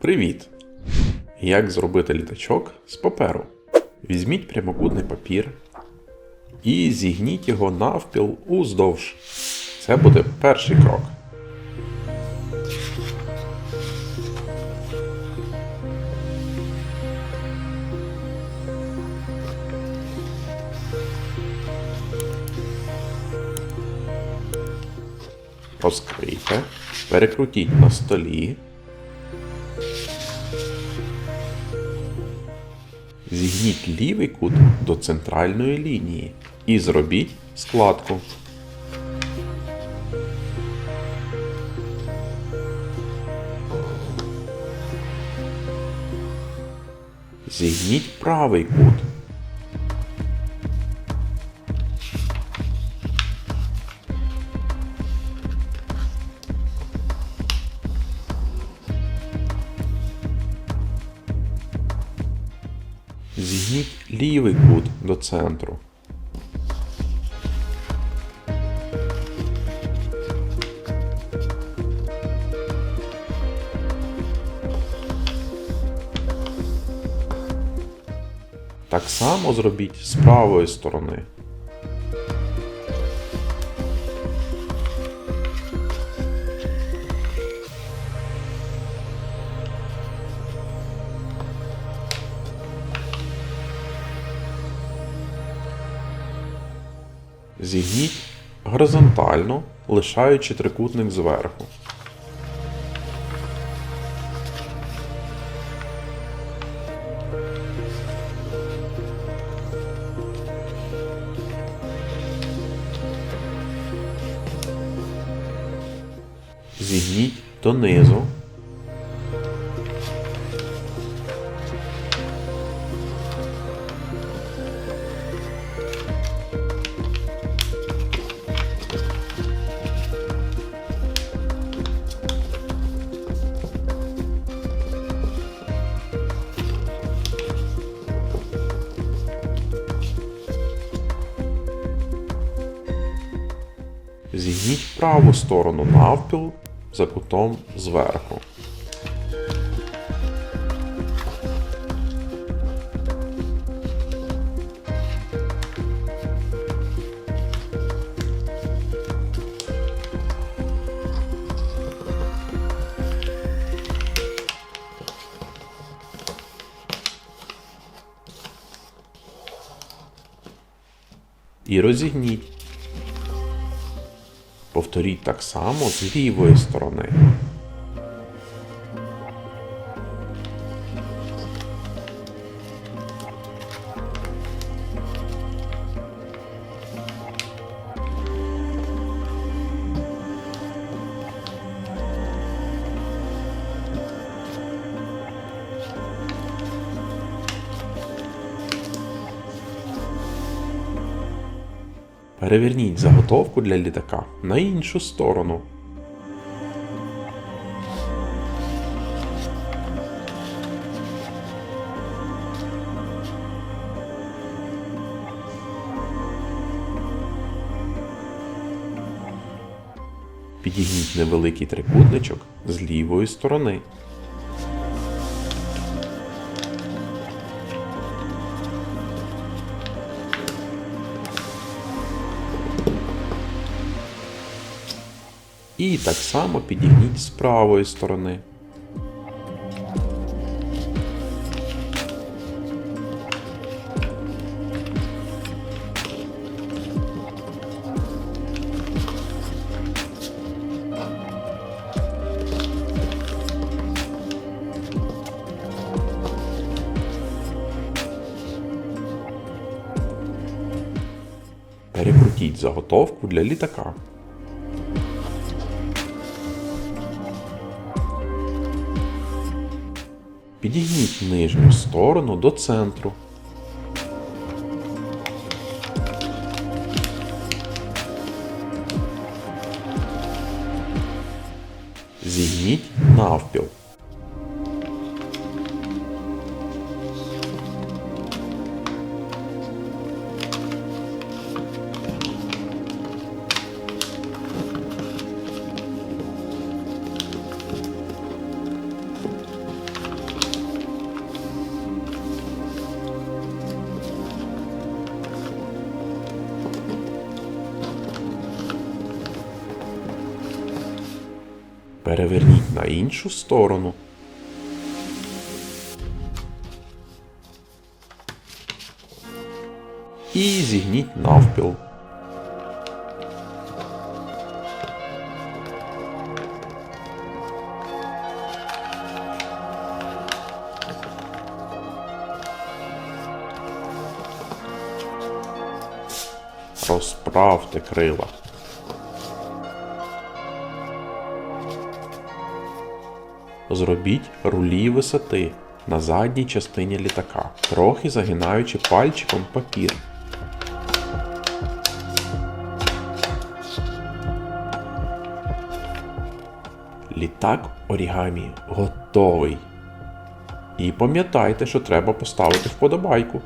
Привіт! Як зробити літачок з паперу? Візьміть прямокутний папір і зігніть його навпіл уздовж. Це буде перший крок. Розкрийте, перекрутіть на столі. Зігніть лівий кут до центральної лінії і зробіть складку. Зігніть правий кут. Зігніть лівий кут до центру. Так само зробіть з правої сторони. Зігніть горизонтально, лишаючи трикутник зверху. Зігніть донизу. Зігніть праву сторону навпіл за кутом зверху. І розігніть. Повторіть так само з лівої сторони. Переверніть заготовку для літака на іншу сторону. Підігніть невеликий трикутничок з лівої сторони. І так само підігніть з правої сторони. Перекрутіть заготовку для літака. Підігніть нижню сторону до центру. Зігніть навпіл. Переверніть на іншу сторону. І зігніть навпіл. Розправте крила. Зробіть рулі висоти на задній частині літака, трохи загинаючи пальчиком папір. Літак орігамі готовий. І пам'ятайте, що треба поставити вподобайку.